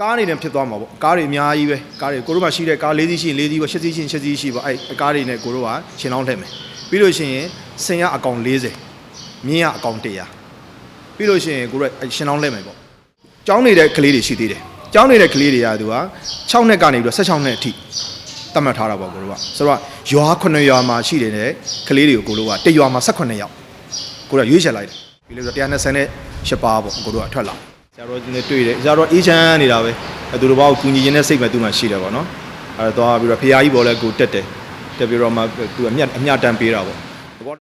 ကားနေနဲ့ဖြစ်သွားမှာပေါ့ကားတွေအများကြီးပဲကားတွေကိုတို့မှရှိတဲ့ကား၄စီးရှိရင်၄စီးပေါ့၈စီးရှိရင်၈စီးရှိပေါ့အဲ့ကားတွေနဲ့ကိုတို့ကရှင်းလောင်းထည့်မယ်ပြီးလို့ရှိရင်ဆင်ရအကောင်40မြင်းရအကောင်100ပြီးလို့ရှိရင်ကိုတို့ကရှင်းလောင်းလဲမယ်ပေါ့ကျောင်းနေတဲ့ကလေးတွေရှိသေးတယ်ကျောင်းနေတဲ့ကလေးတွေကသူက6နှစ်ကနေပြီးတော့16နှစ်အထိတတ်မှတ်ထားတာပေါ့ကိုတို့ကဆိုတော့ရွာ9ရွာမှာရှိနေတဲ့ကလေးတွေကိုကိုတို့ကတရွာမှာ18ယောက်ကိုတို့ကရွေးချယ်လိုက်တယ်ပြီးလို့ဆို128ပါးပေါ့ကိုတို့ကထွက်လာ ဆရာတော်ကြီးနဲ့တွေ့တယ်ဆရာတော်အေးချမ်းနေတာပဲအဲသူတို့ဘာကိုကူညီခြင်းနဲ့စိတ်ပဲသူမှရှိတယ်ပေါ့နော်အဲတော့သွားပြီးတော့ဖရာကြီးပေါ်လဲကိုတက်တယ်တက်ပြီးတော့မှသူအမြတ်အမြတ်တမ်းပေးတာပေါ့သဘော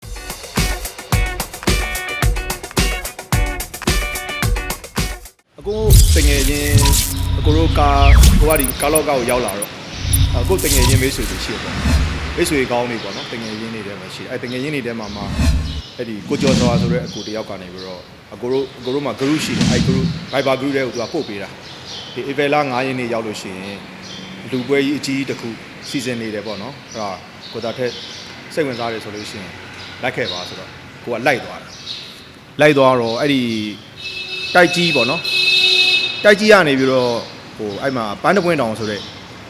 အကိုတငယ်ချင်းအကိုတို့ကာကိုကဒီကာလော့ကောက်ကိုရောက်လာတော့အကိုတငယ်ချင်းမေးဆွေတွေရှိတယ်ပေါ့မေးဆွေကောင်းနေပေါ့နော်တငယ်ချင်းတွေထဲမှာရှိတယ်အဲတငယ်ချင်းတွေထဲမှာမှ အဲ့ဒီကိုကျော်စွာဆိုတဲ့အကိုတယောက်ကနေပြီးတော့အကိုတို့အကိုတို့မှာ group ရှိတယ်အဲ group Viber group တွေကိုသူကပို့ပေးတာဒီ Avela 9ရင်းနေရောက်လို့ရှိရင်လူပွဲကြီးအကြီးတစ်ခုစီစဉ်နေတယ်ပေါ့နော်အဲ့ဒါကိုတာထက်စိတ်ဝင်စားတယ်ဆိုလို့ရှိရင်လိုက်ခဲ့ပါဆိုတော့ကိုကလိုက်သွားတာလိုက်သွားတော့အဲ့ဒီတိုက်ကြီးပေါ့နော်တိုက်ကြီးကနေပြီးတော့ဟိုအဲ့မှာပန်းတပွင့်တောင်ဆိုတဲ့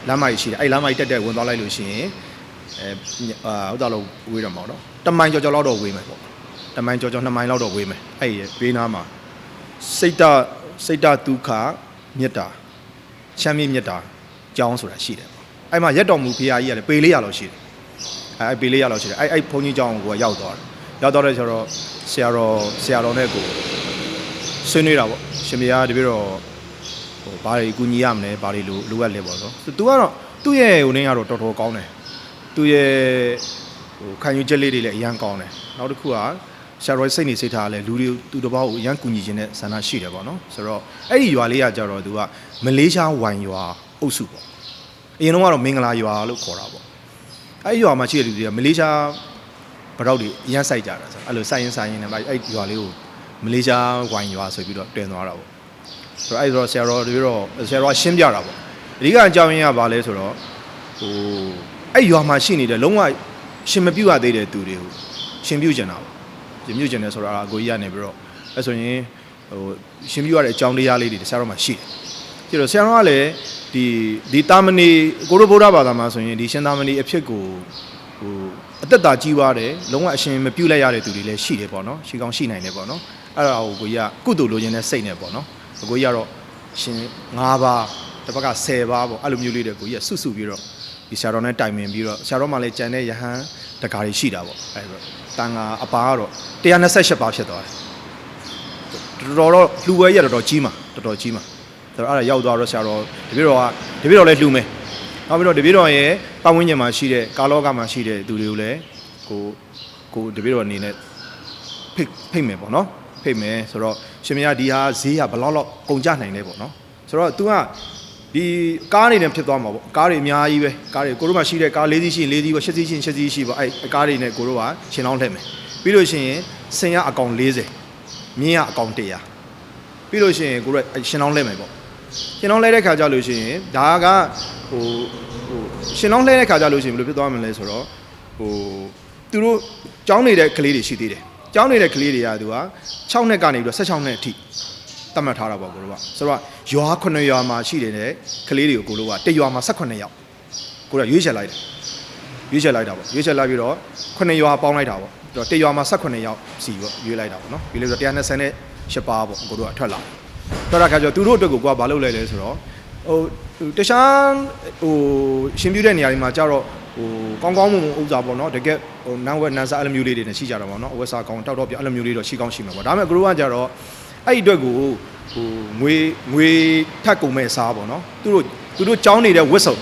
လမ်းမကြီးရှိတယ်အဲ့လမ်းမကြီးတက်တက်ဝင်သွားလိုက်လို့ရှိရင်အဲအာဟုတ်တယ်လို့ဝေးတော့မှာပေါ့နော်တမိုင်ကြော်ကြော်လောက်တော့ဝေးမယ်ပေါ့ တမိုင်ကြော်ကြော်နှစ်မိုင်လောက်တော့ဝေးမယ်အဲ့ဒီဘေးနားမှာစိတ်တစိတ်တဒုက္ခမေတ္တာချမ်းမြေ့မေတ္တာကြောင်းဆိုတာရှိတယ်ပေါ့အဲ့မှာရက်တော်မူဖရာကြီးကလည်းပေလေးရလောက်ရှိတယ်အဲ့အဲ့ပေလေးရလောက်ရှိတယ်အဲ့အဲ့ဘုန်းကြီးကျောင်းကိုကရောက်သွားတယ်ရောက်တော့တဲ့ဆိုတော့ဆရာတော်ဆရာတော်နဲ့ကိုဆွေးနွေးတာပေါ့ရှင်မယားတပည့်တော်ဟိုဘာတွေကူညီရမလဲဘာတွေလိုလိုအပ်လဲပေါ့နော်။ तू ကတော့သူ့ရဲ့ဟိုနေကတော့တော်တော်ကောင်းတယ်။သူ့ရဲ့ဟိုခံယူချက်လေးတွေလည်းအရန်ကောင်းတယ်။နောက်တစ်ခုက ရှာရောစိတ်နေစိတ်ထားလည်းလူတွေသူတစ်ပေါက်ကိုအရန်ကူညီခြင်းနဲ့ဆန္ဒရှိတယ်ပေါ့နော်။ဆိုတော့အဲ့ဒီရွာလေးကကြတော့ तू ကမလေးရှားဝိုင်ရွာအုပ်စုပေါ့။အရင်တော့ကတော့မင်္ဂလာရွာလို့ခေါ်တာပေါ့။အဲ့ဒီရွာမှာရှိတဲ့လူတွေကမလေးရှားဗရောက်တွေအရန်စိုက်ကြတာဆိုတော့အဲ့လိုစိုက်ရင်စိုက်ရင်လည်းအဲ့ဒီရွာလေးကိုမလေးရှားဝိုင်ရွာဆိုပြီးတော့တွင်သွားတာပေါ့။ဆိုတော့အဲ့တော့ဆရာတော်တွေတော့ဆရာတော်ကရှင်းပြတာပေါ့အဓိကအကြောင်းရင်းကဘာလဲဆိုတော့ဟိုအဲ့ရွာမှာရှိနေတဲ့လုံးဝရှင်မပြုတ်ရသေးတဲ့သူတွေကိုရှင်ပြုတ်ကျင်တာပေါ့ ရှင်ပြုတ်ကျင်တယ်ဆိုတာအကိုကြီးကနေပြီးတော့အဲ့ဆိုရင်ဟိုရှင်ပြုတ်ရတဲ့အကြောင်းတရားလေးတွေဆရာတော်မှာရှိတယ်ပြီးတော့ဆရာတော်ကလည်းဒီဒီတာမဏေကိုရိုဗုဒ္ဓဘာသာမှာဆိုရင်ဒီရှင်သာမဏေအဖြစ်ကိုဟိုအသက်တာကြီးွားတယ်လုံးဝအရှင်မပြုတ်လိုက်ရတဲ့သူတွေလည်းရှိတယ်ပေါ့နော်ရှိကောင်းရှိနိုင်တယ်ပေါ့နော်အဲ့ဒါကိုကိုကြီးကကုသိုလ်လိုချင်တဲ့စိတ်နဲ့ပေါ့နော်အကိုကြီးကတော့ရှင်၅ပါးတစ်ပတ်က10ပါးပေါ့အဲ့လိုမျိုးလေးတွေကိုကြီးကစွတ်စွပြီးတော့ဒီဆရာတော်နဲ့တိုင်ပင်ပြီးတော့ဆရာတော်မှလည်းကြံတဲ့ယဟန် တကားတွေရှိတာပေါ့အဲ့တော့တန်ဃာအပါကတော့128ပါးဖြစ်သွားတယ်တော်တော်တော့လှူဝဲရတော်တော်ကြီးမှာတော်တော်ကြီးမှာဆိုတော့အဲ့ဒါရောက်သွားတော့ဆရာတော်တပည့်တော်ကတပည့်တော်လည်းလှူမယ်နောက်ပြီးတော့တပည့်တော်ရဲ့ပတ်ဝန်းကျင်မှာရှိတဲ့ကာလောကမှာရှိတဲ့သူတွေကိုလည်းကိုကိုတပည့်တော်အနေနဲ့ဖိတ်ဖိတ်မယ်ပေါ့နော်ဖိတ်မယ်ဆိုတော့ရှင်မရဒီဟာဈေးကဘယ်လောက်လောက်ကုန်ကြနိုင်လဲပေါ့နော်ဆိုတော့ तू က ဒီကားနေနဲ့ဖြစ်သွားမှာပေါ့ကားတွေအများကြီးပဲကားတွေကိုတို့မှရှိတဲ့ကား၄စီးရှိရင်၄စီးပေါ့၈စီးရှိရင်၈စီးရှိပေါ့အဲ့ကားတွေနဲ့ကိုတို့ကရှင်းလောင်းထည့်မယ်ပြီးလို့ရှိရင်ဆင်ရအကောင်40မြင်းရအကောင်100ပြီးလို့ရှိရင်ကိုတို့ကရှင်းလောင်းလဲမယ်ပေါ့ရှင်းလောင်းလဲတဲ့ခါကျလို့ရှိရင်ဒါကဟိုဟိုရှင်းလောင်းလဲတဲ့ခါကျလို့ရှိရင်ဘယ်လိုဖြစ်သွားမလဲဆိုတော့ဟိုသူတို့ကြောင်းနေတဲ့ကလေးတွေရှိသေးတယ်ကျောင်းနေတဲ့ကလေးတွေကသူက6နှစ်ကနေပြီးတော့16နှစ်အထိ တတ်မှတ်ထားတာပေါ့ကိုတို့ကဆိုတော့ရွာ9ရွာမှာရှိနေတဲ့ကလေးတွေကိုကိုတို့ကတရွာမှာ18ယောက်ကိုတို့ကရွေးချယ်လိုက်တယ်ရွေးချယ်လိုက်တာပေါ့ရွေးချယ်လိုက်ပြီးတော့9ရွာပေါင်းလိုက်တာပေါ့ပြီးတော့တရွာမှာ18ယောက်စီပေါ့ရွေးလိုက်တာပေါ့နော်ပြီးလို့ဆိုတော့128ပါးပေါ့ကိုတို့ကထွက်လာထွက်လာခါကျတော့သူတို့အတွက်ကိုကိုကဘာလုပ်လိုက်လဲဆိုတော့ဟိုတခြားဟိုရှင်ပြတဲ့နေရာတွေမှာကြတော့ဟိုကောင်းကောင်းမွန်မွန်ဥစ္စာပေါ့နော်တကယ်ဟိုနန်းဝက်နန်းစားအဲ့လိုမျိုးလေးတွေနဲ့ရှိကြတာပေါ့နော်အဝက်စားကောင်းတောက်တော့ပြအဲ့လိုမျိုးလေးတော့ရှိကောင်းရှိမှာပေါ့ဒါပေမဲ့ကိုတို့ကကြတော့ အဲ့ဒီအတွက်ကိုဟိုငွေငွေထပ်ကုန်မဲ့စားပေါ့နော်သူတို့သူတို့ကြောင်းနေတဲ့ဝက်စုံ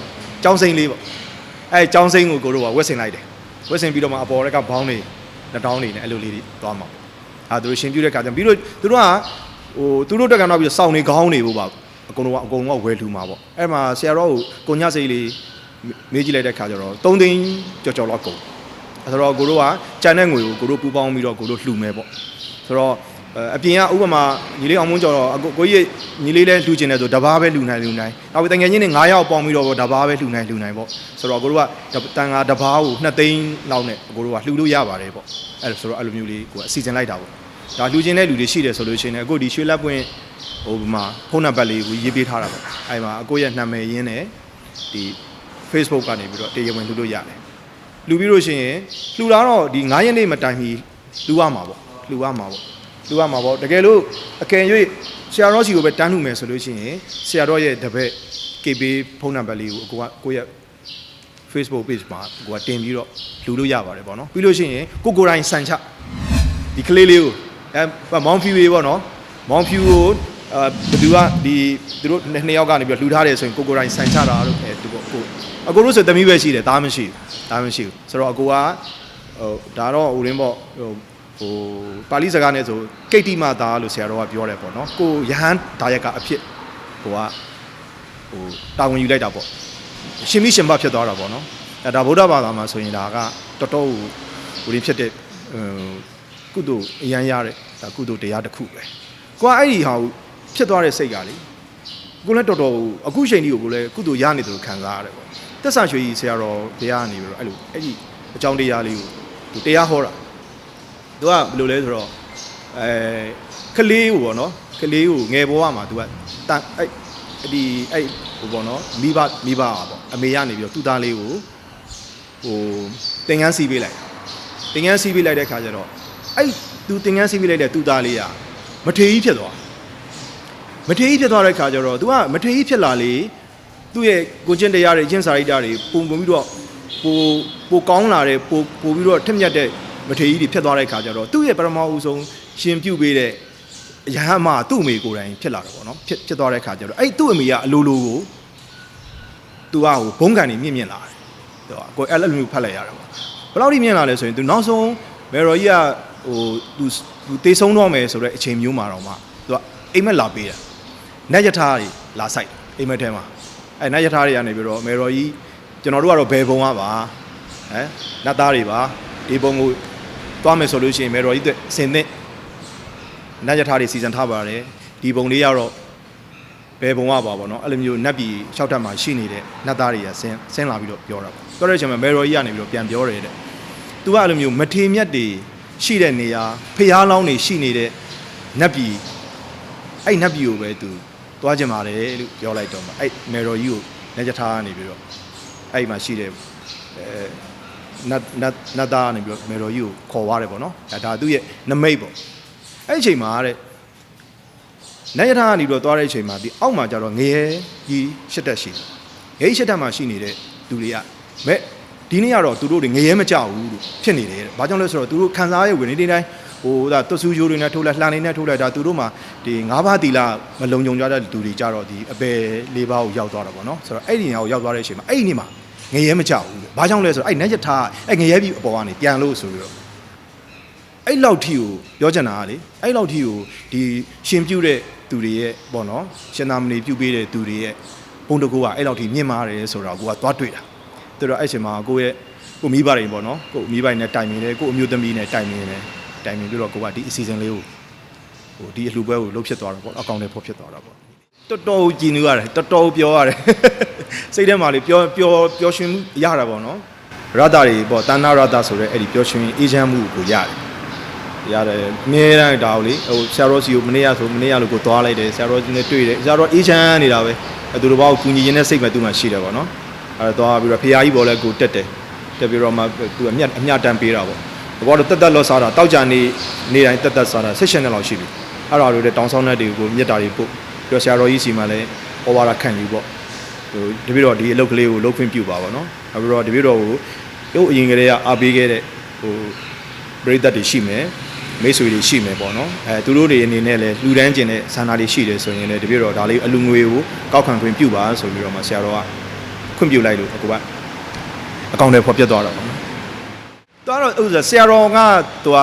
ကြောင်းစိမ့်လေးပေါ့အဲ့ကြောင်းစိမ့်ကိုကိုတို့ကဝက်စင်လိုက်တယ်ဝက်စင်ပြီးတော့မှအပေါ်တက်ကဘောင်းတွေလက်တောင်းတွေနဲ့အဲ့လိုလေးတွေသွားမှာအဲသူတို့ရှင်ပြတဲ့ခါကျပြီးတော့သူတို့ကဟိုသူတို့တက်ကတော့ပြီးတော့စောင်းနေခေါင်းနေဖို့ပါအကုန်လုံးကအကုန်လုံးကဝယ်လူမှာပေါ့အဲ့မှာဆရာတော်ကိုကိုညစိတ်လေးမေးကြည့်လိုက်တဲ့ခါကျတော့3သိန်းကြော်ကြော်လောက်ကုန်ဆိုတော့ကိုတို့ကကြံတဲ့ငွေကိုကိုတို့ပူပေါင်းပြီးတော့ကိုတို့လှူမယ်ပေါ့ဆိုတော့ အပြင်ကဥပမာညီလေးအောင်မွန်းကျော်တော့အကိုကိုကြီးညီလေးလည်းလှူကျင်တယ်ဆိုတဘာပဲလှူနိုင်လှူနိုင်နောက်ပြီးတငယ်ချင်းတွေ9ယောက်ပေါင်းပြီးတော့တဘာပဲလှူနိုင်လှူနိုင်ပေါ့ဆိုတော့ကိုတို့ကတန်ငါတဘာကို2သိန်းလောက်နဲ့ကိုတို့ကလှူလို့ရပါတယ်ပေါ့အဲ့ဒါဆိုတော့အဲ့လိုမျိုးလေးကိုအစီအစဉ်လိုက်တာပေါ့ဒါလှူခြင်းတဲ့လူတွေရှိတယ်ဆိုလို့ရှိရင်လည်းအခုဒီရွှေလက်ပွင့်ဟိုမှာဖုန်းနံပါတ်လေးကိုရေးပေးထားတာပေါ့အဲမှာအကိုရဲ့နာမည်ရင်းနဲ့ဒီ Facebook ကနေပြီးတော့တရားဝင်လှူလို့ရတယ်လှူပြီးလို့ရှိရင်လှူတာတော့ဒီ9ရက်နေ့မတိုင်မီလှူရမှာပေါ့လှူရမှာပေါ့ လှူရမှာပေါ့တကယ်လို့အကယ်၍ဆရာတော်စီကိုပဲတန်းလှူမယ်ဆိုလို့ရှိရင်ဆရာတော်ရဲ့တပည့် KB ဖုန်းနံပါတ်လေးကိုအကိုကကိုယ့်ရဲ့ Facebook page မှာကိုကတင်ပြီးတော့လူလို့ရပါတယ်ပေါ့နော်ပြီးလို့ရှိရင်ကိုကိုယ်တိုင်စံချဒီကလေးလေးကိုအဲမောင်ဖြူလေးပေါ့နော်မောင်ဖြူကိုအာဘသူကဒီသူတို့နှစ်ယောက်ကနေပြီးတော့လှူထားတယ်ဆိုရင်ကိုကိုယ်တိုင်စံချတာလို့အဲသူပေါ့ကိုအကိုတို့ဆိုတမီးပဲရှိတယ်ဒါမှမရှိဘူးဒါမှမရှိဘူးဆိုတော့အကိုကဟိုဒါတော့ဟိုရင်းပေါ့ဟို ဟိုပါဠိစကားနဲ့ဆိုကိတ္တိမသားလို့ဆရာတော်ကပြောတယ်ပေါ့နော်ကိုယဟန်ဒါရက်ကအဖြစ်ဟိုကဟိုတာဝန်ယူလိုက်တာပေါ့ရှင်မိရှင်မဖြစ်သွားတာပေါ့နော်အဲဒါဗုဒ္ဓဘာသာမှာဆိုရင်ဒါကတော်တော်ဟိုဒီဖြစ်တဲ့ဟိုကုသိုလ်အရန်ရတဲ့ဒါကုသိုလ်တရားတစ်ခုပဲကိုကအဲ့ဒီဟာကိုဖြစ်သွားတဲ့စိတ်ကလေကိုလည်းတော်တော်အခုချိန်ကြီးကိုကိုလည်းကုသိုလ်ရနေတယ်လို့ခံစားရတယ်ပေါ့တက်ဆာရွှေကြီးဆရာတော်ဘုရားကနေပြီးတော့အဲ့လိုအဲ့ဒီအကြောင်းတရားလေးကိုသူတရားဟောတာ သူကဘယ်လိုလဲဆိုတော့အဲကလေးကိုပေါ့နော်ကလေးကိုငယ်ဘဝမှာသူကတန်အဲ့ဒီအဲ့ဟိုပေါ့နော်မိဘမိဘပါပေါ့အမေကနေပြီးတော့သူ့သားလေးကိုဟိုတင်ငန်းစီးပေးလိုက်တင်ငန်းစီးပေးလိုက်တဲ့ခါကျတော့အဲ့သူတင်ငန်းစီးပေးလိုက်တဲ့သူ့သားလေးကမထေကြီးဖြစ်သွားမထေကြီးဖြစ်သွားတဲ့ခါကျတော့ तू ကမထေကြီးဖြစ်လာလေသူ့ရဲ့ကိုကျင့်တရားတွေကျင့်စာရိတ္တတွေပုံပုံပြီးတော့ပိုပိုကောင်းလာတဲ့ပိုပိုပြီးတော့ထက်မြက်တဲ့ မထေကြီးတွေဖြစ်သွားတဲ့ခါကျတော့သူ့ရဲ့ပရမအုပ်ဆုံးရှင်ပြုတ်ပေးတဲ့ရဟန်းမသူ့အမေကိုယ်တိုင်ဖြစ်လာတယ်ပေါ့နော်ဖြစ်ဖြစ်သွားတဲ့ခါကျတော့အဲ့သူ့အမေကအလိုလိုကိုသူကဟိုဘုံကန်နေမြင့်မြင့်လာတယ်သူကကိုယ်အဲ့လိုမျိုးဖတ်လိုက်ရတာပေါ့ဘယ်လောက်ထိမြင့်လာလဲဆိုရင်သူနောက်ဆုံးမေရော်ကြီးကဟိုသူသူတေးဆုံးတော့မယ်ဆိုတော့အချိန်မျိုးမှာတော့မှသူကအိမ်မက်လာပေးတာနတ်ယထာတွေလာဆိုင်အိမ်မက်ထဲမှာအဲနတ်ယထာတွေကနေပြီးတော့မေရော်ကြီးကျွန်တော်တို့ကတော့ဘယ်ဘုံကပါဟမ်နတ်သားတွေပါဒီဘုံကို သွားမယ်ဆိုလို့ရှိရင်မေရော်ကြီးအစင်သင့်နတ်ယထာတွေစီစဉ်ထားပါတယ်ဒီဘုံလေးကတော့ဘယ်ဘုံကပါပေါ့နော်အဲ့လိုမျိုးနတ်ပြည်၆ထပ်မှာရှိနေတဲ့နတ်သားတွေကဆင်းဆင်းလာပြီးတော့ပြောတာပေါ့ပြောတဲ့အချိန်မှာမေရော်ကြီးကနေပြီးတော့ပြန်ပြောတယ်တဲ့သူကအဲ့လိုမျိုးမထေမြတ်တွေရှိတဲ့နေရာဖျားလောင်းတွေရှိနေတဲ့နတ်ပြည်အဲ့နတ်ပြည်ကိုပဲသူသွားကြပါတယ်လို့ပြောလိုက်တော့မှအဲ့မေရော်ကြီးကိုလက်ချထားကနေပြီးတော့အဲ့မှာရှိတဲ့အဲ နတ်နတ်နတ်သားကနေပြီးတော့မေရော်ကြီးကိုခေါ်သွားတယ်ပေါ့နော်ဒါဒါသူ့ရဲ့နမိတ်ပေါ့အဲ့ဒီအချိန်မှာတဲ့နိုင်ရထားကနေပြီးတော့သွားတဲ့အချိန်မှာဒီအောက်မှာကျတော့ငရဲကြီးရှစ်တက်ရှိတယ်ငရဲရှစ်တက်မှာရှိနေတဲ့သူတွေကမဲ့ဒီနေ့ကတော့သူတို့တွေငရဲမကြောက်ဘူးလို့ဖြစ်နေတယ်တဲ့ဘာကြောင့်လဲဆိုတော့သူတို့ခံစားရဝင်နေတိုင်းတိုင်းဟိုဒါတွဆူဂျိုးတွေနဲ့ထိုးလိုက်လှန်နေနဲ့ထိုးလိုက်ဒါသူတို့မှာဒီ၅ပါးတီလာမလုံုံကြတဲ့သူတွေကြတော့ဒီအပယ်လေးပါးကိုရောက်သွားတာပေါ့နော်ဆိုတော့အဲ့ဒီနေရာကိုရောက်သွားတဲ့အချိန်မှာအဲ့ဒီနေ့မှာ ငရဲမကြောက်ဘူးတဲ့ဘာကြောင့်လဲဆိုတော့အဲ့နတ်ရထားအဲ့ငရဲပြီအပေါ်ကနေပြန်လို့ဆိုပြီးတော့အဲ့လောက်ထီကိုပြောချင်တာကလေအဲ့လောက်ထီကိုဒီရှင်ပြုတ်တဲ့သူတွေရဲ့ပေါ့နော်ရှင်သာမဏေပြုတ်ပေးတဲ့သူတွေရဲ့ဘုံတကူကအဲ့လောက်ထီမြင့်မားတယ်ဆိုတော့ကိုကသွားတွေ့တာသူတော့အဲ့ချိန်မှာကိုရဲ့ကိုမိဘတွေပေါ့နော်ကိုမိဘတွေနဲ့တိုင်ပင်တယ်ကိုအမျိုးသမီးနဲ့တိုင်ပင်တယ်တိုင်ပင်ပြီးတော့ကိုကဒီအစီအစဉ်လေးကိုဟိုဒီအလှပွဲကိုလှုပ်ဖြစ်သွားတာပေါ့အကောင့်ထဲပေါ်ဖြစ်သွားတာပေါ့ တော်တော်ကြည်နူးရတယ်တော်တော်ပြောရတယ်စိတ်ထဲမှာလေပြောပြောပြောရှင်မှုရတာပေါ့နော်ရတ္တတွေပေါ့တဏ္ဍရတ္တဆိုတဲ့အဲ့ဒီပြောရှင်အေးချမ်းမှုကိုရတယ်ရတယ်အမြဲတမ်းဒါကိုလေဟိုဆရာတော်စီကိုမနေ့ကဆိုမနေ့ကလို့ကိုသွားလိုက်တယ်ဆရာတော်ကြီးနဲ့တွေ့တယ်ဆရာတော်အေးချမ်းနေတာပဲအဲသူတို့ဘာကိုကူညီရင်းတဲ့စိတ်ပဲသူ့မှာရှိတယ်ပေါ့နော်အဲတော့သွားပြီးတော့ဖရာကြီးပေါ်လဲကိုတက်တယ်တက်ပြီးတော့မှသူအမြတ်အမြတ်တမ်းပေးတာပေါ့ဘောတော့တက်တက်လော့စားတာတောက်ကြနေနေတိုင်းတက်တက်စားတာဆက်ရှင်နဲ့လောက်ရှိပြီအဲ့ဒါတွေလည်းတောင်းဆောင်တဲ့တွေကိုမြတ်တာတွေပို့ ပြီးတော့ဆရာတော်ကြီးစီမှာလည်းဩဝါဒခံယူပေါ့ဟိုတပည့်တော်ဒီအလုပ်ကလေးကိုလုပ်ခွင့်ပြုပါပေါ့နော်နောက်ပြီးတော့တပည့်တော်ကိုရုပ်အရင်ကလေးကအားပေးခဲ့တဲ့ဟိုပရိသတ်တွေရှိမယ်မိတ်ဆွေတွေရှိမယ်ပေါ့နော်အဲသူတို့တွေအနေနဲ့လည်းလှူဒန်းကျင်တဲ့ဆန္ဒတွေရှိတယ်ဆိုရင်လည်းတပြည့်တော့ဒါလေးအလူငွေကိုကောက်ခံခွင့်ပြုပါဆိုပြီးတော့မှဆရာတော်ကခွင့်ပြုလိုက်လို့အခုကအကောင့်ထဲပေါ်ပြတ်သွားတာပေါ့နော်။သွားတော့ဥစ္စာဆရာတော်ကသူက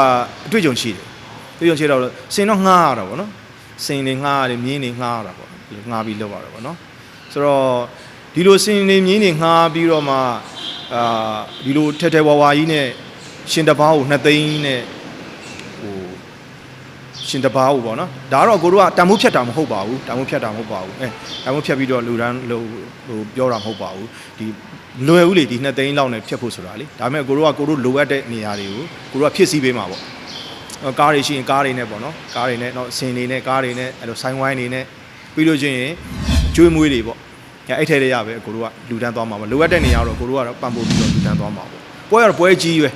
အတွေ့အကြုံရှိတယ်။တွေ့ကြုံရှိတော့စင်တော့ငှားရတာပေါ့နော်။ စင်တွေငှားရတယ်မြင်းတွေငှားရတာပေါ့။ငှားပြီးလောက်ရတာပေါ့နော်။ဆိုတော့ဒီလိုစင်တွေမြင်းတွေငှားပြီးတော့မှအာဒီလိုထဲထဲဝါဝါကြီးနဲ့ရှင်တပားကိုနှစ်သိန်းနဲ့ဟိုရှင်တပားကိုပေါ့နော်ဒါကတော့ကိုတို့ကတန်မိုးဖြတ်တာမဟုတ်ပါဘူးတန်မိုးဖြတ်တာမဟုတ်ပါဘူးအဲတန်မိုးဖြတ်ပြီးတော့လူတန်းဟိုဟိုပြောတာမဟုတ်ပါဘူးဒီလွယ်ဦးလေဒီနှစ်သိန်းလောက်နဲ့ဖြတ်ဖို့ဆိုတာလေဒါပေမဲ့ကိုတို့ကကိုတို့လိုအပ်တဲ့နေရာတွေကိုကိုတို့ကဖြည့်ဆည်းပေးမှာပေါ့အော် ကားတွေရှိရင်ကားတွေနဲ့ပေါ့နော်ကားတွေနဲ့တော့အစင်တွေနဲ့ကားတွေနဲ့အဲ့လိုဆိုင်ဝိုင်းတွေနဲ့ပြီးလို့ချင်းရင်ကျွေးမွေးတွေပေါ့အဲအဲ့ထဲတွေရပဲအကိုတို့ကလူတန်းသွားမှာပေါ့လိုအပ်တဲ့နေရာတော့အကိုတို့ကတော့ပံ့ပိုးပြီးတော့လူတန်းသွားမှာပေါ့ပွဲကတော့ပွဲကြီးပဲ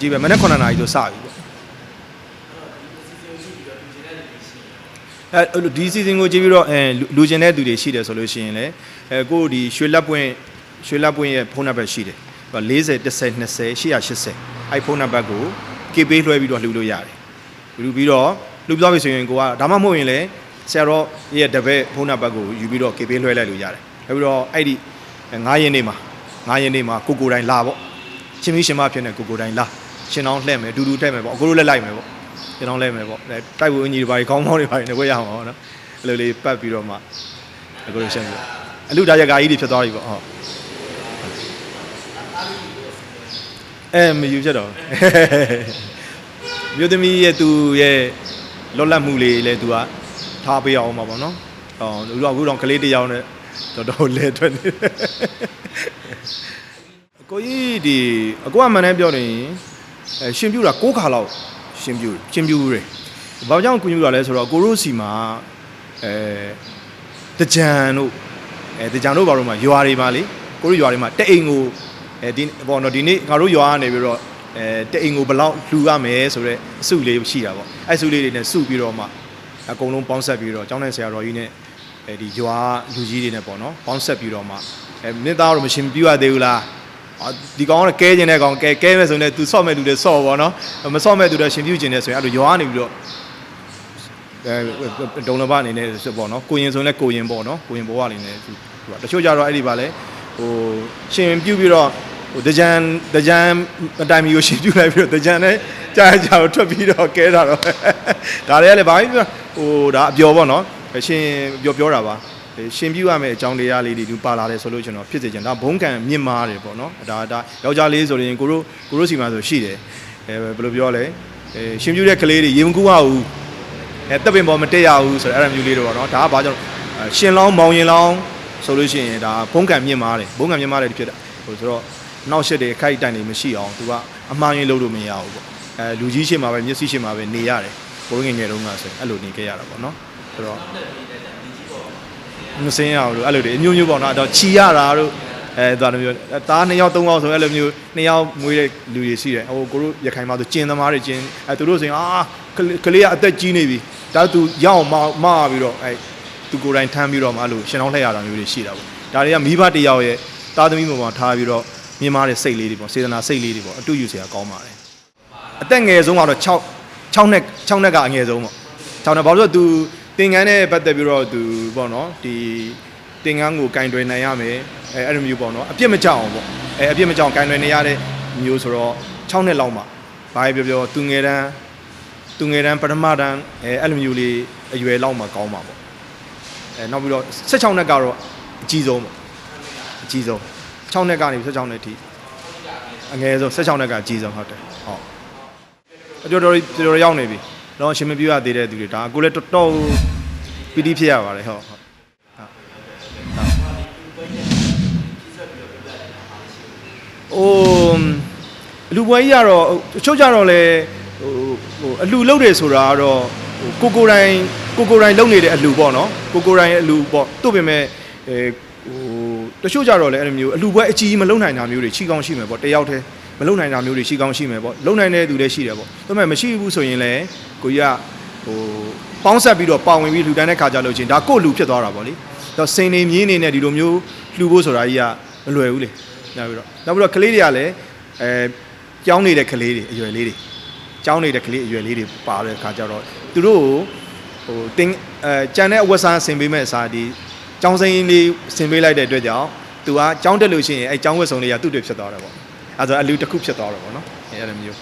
ကြီးပဲမနေ့9နာရီဆိုစပြီပေါ့အဲဒီ season ကိုကြည့်ပြီးတော့အဲလူကျင်တဲ့သူတွေရှိတယ်ဆိုလို့ရှိရင်လည်းအဲကိုဒီရွှေလက်ပွင့်ရွှေလက်ပွင့်ရဲ့ဖုန်းနံပါတ်ရှိတယ်40 10 20 880အဲ့ဖုန်းနံပါတ်ကို KP လွှဲပြီးတော့လှူလို့ရတယ်လှူပြီးတော့လှူပြီးသွားပြီဆိုရင်ကိုကဒါမှမဟုတ်ရင်လည်းဆရာတော်ရဲ့တပည့်ဖုန်းနံပါတ်ကိုယူပြီးတော့ KP လွှဲလိုက်လို့ရတယ်နောက်ပြီးတော့အဲ့ဒီ9ရက်နေ့မှာ9ရက်နေ့မှာကိုကိုတိုင်းလာပေါ့ချင်းမီရှင်မဖြစ်နေကိုကိုတိုင်းလာရှင်အောင်လှည့်မယ်ဒူဒူတက်မယ်ပေါ့အကိုတို့လည်းလိုက်မယ်ပေါ့ရှင်အောင်လှည့်မယ်ပေါ့တိုက်ဝင်းကြီးတွေပါခေါင်းမောင်းတွေပါနေခွဲရအောင်ပေါ့နော်အဲ့လိုလေးပတ်ပြီးတော့မှအကိုတို့ရှင်းပြီအလူဒါရကာကြီးတွေဖြစ်သွားပြီပေါ့ဟုတ် အဲမယူချက်တော့မြို့သမီးရဲ့သူရဲ့လောလတ်မှုလေးလည်းသူကထားပေးအောင်ပါပေါ့နော်ဟောလူတော့အခုတော့ကလေးတစ်ယောက်နဲ့တော်တော်လဲထွက်နေအကိုကြီးဒီအကိုကမှန်တယ်ပြောနေရင်အဲရှင်ပြူတာ6ခါလောက်ရှင်ပြူရှင်ပြူတယ်ဘာကြောင့်ကွန်ပြူတာလဲဆိုတော့ကိုရိုးစီမှာအဲတကြံတို့အဲတကြံတို့ဘာလို့မှရွာတွေမှာလေကိုရိုးရွာတွေမှာတအိမ်ကို အဲဒီဘောနော်ဒီနေ့ငါတို့ရွာကနေပြီးတော့အဲတအိမ်ကိုဘယ်လောက်လှူရမယ်ဆိုတော့အစုလေးရှိတာပေါ့အဲအစုလေးတွေနဲ့စုပြီးတော့မှအကုန်လုံးပေါင်းဆက်ပြီးတော့ကျောင်းတဲ့ဆရာတော်ကြီးနဲ့အဲဒီရွာလူကြီးတွေနဲ့ပေါ့နော်ပေါင်းဆက်ပြီးတော့မှအဲမင်းသားတော့မရှင်ပြူရသေးဘူးလားအာဒီကောင်ကကဲကျင်တဲ့ကောင်ကဲကဲမဲ့ဆိုရင် तू ဆော့မဲ့သူတွေဆော့ပေါ့နော်မဆော့မဲ့သူတွေရှင်ပြူကျင်တဲ့ဆိုရင်အဲ့လိုရွာကနေပြီးတော့အဲဒုံလဘအနေနဲ့ဆိုပေါ့နော်ကိုရင်ဆိုရင်လည်းကိုရင်ပေါ့နော်ကိုရင်ဘောကနေလည်းသူကတချို့ကြတော့အဲ့ဒီပါလဲဟိုရှင်ပြူပြီးတော့ ဟိုတကြံတကြံအတိုင်မီကိုရှင်ပြူလိုက်ပြီးတော့တကြံနဲ့ကြာကြာကိုထွက်ပြီးတော့ကဲတာတော့ဒါတွေကလည်းဘာဖြစ်ဟိုဒါအပျော်ပေါ့နော်ရှင်ပြောပြောတာပါရှင်ပြူရမယ့်အကြောင်းတရားလေးတွေသူပါလာတယ်ဆိုလို့ကျွန်တော်ဖြစ်စေချင်ဒါဘုံကံမြင့်မားတယ်ပေါ့နော်ဒါဒါယောက်ျားလေးဆိုရင်ကိုတို့ကိုတို့စီမှာဆိုရှိတယ်အဲဘယ်လိုပြောလဲအဲရှင်ပြူတဲ့ကလေးတွေရေမကူပါဘူးအဲတပ်ပင်ပေါ်မတက်ရဘူးဆိုတော့အဲ့ဒါမျိုးလေးတွေပေါ့နော်ဒါကဘာကြောင့်ရှင်လောင်းမောင်ရင်လောင်းဆိုလို့ရှိရင်ဒါဘုံကံမြင့်မားတယ်ဘုံကံမြင့်မားတယ်ဖြစ်တာဟိုဆိုတော့ နောက်ရှက်တွေအခိုက်အတန့်တွေမရှိအောင်သူကအမှားရင်းလုပ်လို့မရဘူးပေါ့အဲလူကြီးရှိမှာပဲမျက်စိရှိမှာပဲနေရတယ်ဘိုးငယ်ငယ်တုန်းကဆိုရင်အဲ့လိုနေခဲ့ရတာပေါ့နော်ဆိုတော့မစင်းရအောင်လို့အဲ့လိုတွေအမျိုးမျိုးပေါ့နော်တော့ချီရတာတို့အဲဒါလိုမျိုးသားနှစ်ယောက်သုံးယောက်ဆိုအဲ့လိုမျိုးနှစ်ယောက်မွေးတဲ့လူတွေရှိတယ်ဟိုကိုတို့ရခိုင်မှာဆိုကျင်သမားတွေကျင်အဲသူတို့ဆိုရင်အာကလေးကအသက်ကြီးနေပြီဒါသူရအောင်မမပြီးတော့အဲသူကိုယ်တိုင်ထမ်းပြီးတော့မှအဲ့လိုရှင်အောင်လှည့်ရတာမျိုးတွေရှိတာပေါ့ဒါတွေကမိဘတယောက်ရဲ့သားသမီးပေါ်မှာထားပြီးတော့ မြင်မာတဲ့စိတ်လေးတွေပေါ့စေတနာစိတ်လေးတွေပေါ့အတူယူစရာကောင်းပါတယ်အသက်ငယ်ဆုံးကတော့6 6နှစ်6နှစ်ကအငယ်ဆုံးပေါ့6နှစ်ဘာလို့လဲဆိုတော့ तू သင်္ကန်းနဲ့ပတ်သက်ပြီးတော့ तू ပေါ့နော်ဒီသင်္ကန်းကိုကင်တွယ်နိုင်ရမယ်အဲအဲ့လိုမျိုးပေါ့နော်အပြစ်မကြောက်အောင်ပေါ့အဲအပြစ်မကြောက်ကင်တွယ်နေရတဲ့မျိုးဆိုတော့6နှစ်လောက်မှဘာပဲပြောပြော तू ငယ်တန်း तू ငယ်တန်းပထမတန်းအဲအဲ့လိုမျိုးလေးအရွယ်လောက်မှကောင်းမှာပေါ့အဲနောက်ပြီးတော့16နှစ်ကတော့အကြီးဆုံးပေါ့အကြီးဆုံး 6နှစ်ကနေ16နှစ်အထိအငယ်ဆုံး16နှစ်ကအကြီးဆုံးဟုတ်တယ်ဟုတ်အကျော်တော်တော်တော်ရောက်နေပြီတော့ရှင်မပြရသေးတဲ့သူတွေဒါကိုလည်းတော်တော်ပီတိဖြစ်ရပါတယ်ဟုတ်ဟုတ်အိုးအလူပွဲကြီးကတော့အချို့ကြတော့လေဟိုဟိုအလူလုတ်တယ်ဆိုတာကတော့ဟိုကိုကိုတိုင်းကိုကိုတိုင်းလုတ်နေတဲ့အလူပေါ့နော်ကိုကိုတိုင်းအလူပေါ့သူ့ပြင်မဲ့အဲဟို တချို့ကြတော့လေအဲ့လိုမျိုးအလူပွဲအကြီးမလုံနိုင်တာမျိုးတွေချီကောင်းရှိမယ်ပေါ့တယောက်တည်းမလုံနိုင်တာမျိုးတွေရှိကောင်းရှိမယ်ပေါ့လုံနိုင်တဲ့သူလည်းရှိတယ်ပေါ့ဒါပေမဲ့မရှိဘူးဆိုရင်လည်းကိုကြီးကဟိုပေါင်းဆက်ပြီးတော့ပါဝင်ပြီးလှူဒန်းတဲ့ခါကြလို့ချင်းဒါကို့လူဖြစ်သွားတာပေါ့လေတော့စိန်နေမြင်းနေနဲ့ဒီလိုမျိုးလှူဖို့ဆိုတာကြီးကမလွယ်ဘူးလေနောက်ပြီးတော့နောက်ပြီးတော့ကလေးတွေကလည်းအဲကြောင်းနေတဲ့ကလေးတွေအရွယ်လေးတွေကြောင်းနေတဲ့ကလေးအရွယ်လေးတွေပါတဲ့ခါကြတော့သူတို့ဟိုတင်းအဲကြံတဲ့အဝတ်စားဆင်ပေးမဲ့အစားဒီ ကျောင်းစိမ်းလေးဆင်ပေးလိုက်တဲ့အတွက်ကြောင့်သူကကျောင်းတက်လို့ရှိရင်အဲကျောင်းဝတ်စုံလေးကသူ့တွေဖြစ်သွားတယ်ပေါ့အဲဆိုအလူတစ်ခုဖြစ်သွားတော့ဗောနော်အဲအဲ့လိုမျိုး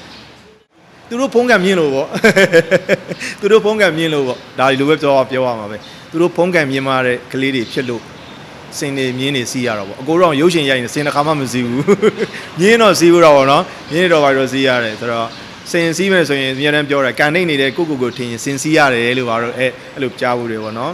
သူတို့ဖုံးကံမြင်လို့ဗောသူတို့ဖုံးကံမြင်လို့ဗောဒါဒီလိုပဲပြောပြောရမှာပဲသူတို့ဖုံးကံမြင်မာတဲ့ကလေးတွေဖြစ်လို့စင်နေမြင်းနေစီးရတော့ဗောအကိုတော့ရုပ်ရှင်ရိုက်နေစင်တစ်ခါမှမစီးဘူးမြင်းတော့စီးဘူးတော့ဗောနော်မြင်းတော့ဘာလို့စီးရတယ်ဆိုတော့စင်စီးမယ်ဆိုရင်အများတန်းပြောတယ်ကန်နေနေတဲ့ကိုကိုကိုထင်ရင်စင်စီးရတယ်လို့ဘာလို့အဲအဲ့လိုကြားဘူးတယ်ဗောနော်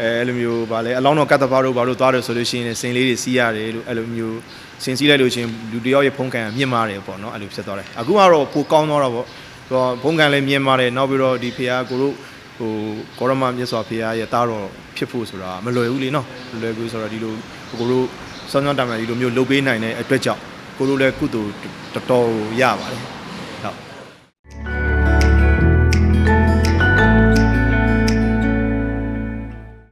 အဲအဲ့လိုမျိုးဗာလဲအလောင်းတော်ကတ်တဖားတို့ဘာလို့သွားတယ်ဆိုလို့ရှိရင်စင်လေးတွေစီးရတယ်လို့အဲ့လိုမျိုးစင်စီးလိုက်လို့ချင်းလူတယောက်ရဲ့ဖုံးကန်မြင့်မာတယ်ပေါ့နော်အဲ့လိုဖြစ်သွားတယ်အခုကတော့ပိုကောင်းသွားတော့ပေါ့သူကဘုံကံလည်းမြင်ပါတယ်နောက်ပြီးတော့ဒီဖရာကိုတို့ဟိုကောရမမြတ်စွာဘုရားရဲ့တားတော်ဖြစ်ဖို့ဆိုတာမလွယ်ဘူးလေနော်မလွယ်ဘူးဆိုတော့ဒီလိုကိုတို့စောစောတမ်းမှဒီလိုမျိုးလုပ်ပေးနိုင်တဲ့အတွက်ကြောင့်ကိုတို့လည်းကုသိုလ်တော်တော်ရပါတယ်